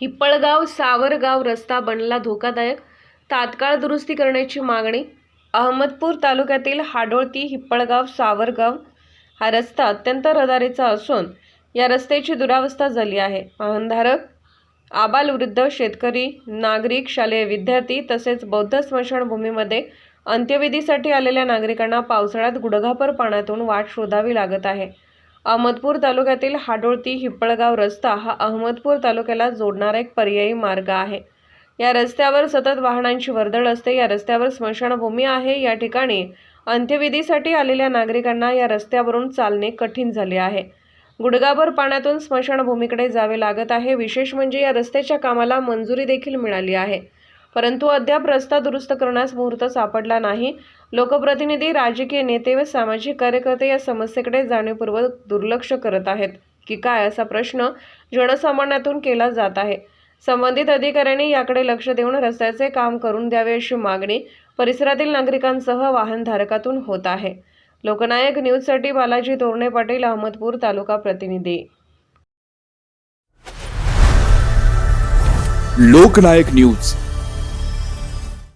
हिप्पळगाव सावरगाव रस्ता बनला धोकादायक. तात्काळ दुरुस्ती करण्याची मागणी. अहमदपूर तालुक्यातील हाडोळती हिप्पळगाव सावरगाव हा रस्ता अत्यंत रहदारीचा असून या रस्त्याची दुरावस्था झाली आहे. वाहनधारक आबालवृद्ध शेतकरी नागरिक शालेय विद्यार्थी तसेच बौद्ध स्मशानभूमीमध्ये अंत्यविधीसाठी आलेल्या नागरिकांना पावसाळ्यात गुडघापर पाण्यातून वाट शोधावी लागत आहे. अहमदपूर तालुक्यातील हाडोळती हिप्पळगाव रस्ता हा अहमदपूर तालुक्याला जोडणारा एक पर्यायी मार्ग आहे. या रस्त्यावर सतत वाहनांची वर्दळ असते. या रस्त्यावर स्मशानभूमी आहे. या ठिकाणी अंत्यविधीसाठी आलेल्या नागरिकांना या रस्त्यावरून चालणे कठीण झाले आहे. गुडगाभर पाण्यातून स्मशानभूमीकडे जावे लागत आहे. विशेष म्हणजे या रस्त्याच्या कामाला मंजुरी देखील मिळाली आहे. परंतु अद्याप रस्ता दुरुस्त करण्यास मुहूर्त सापडला नाही. लोकप्रतिनिधी राजकीय नेते व सामाजिक कार्यकर्ते या समस्येकडे जाणीवपूर्वक दुर्लक्ष करत आहेत की काय असा प्रश्न जनसामान्यातून केला जात आहे. संबंधित अधिकाऱ्यांनी याकडे लक्ष देऊन रस्त्याचे काम करून द्यावे अशी मागणी परिसरातील नागरिकांसह वाहनधारकातून होत आहे. लोकनायक न्यूजसाठी बालाजी तोरणे पाटील अहमदपूर तालुका प्रतिनिधी. लोकनायक न्यूज.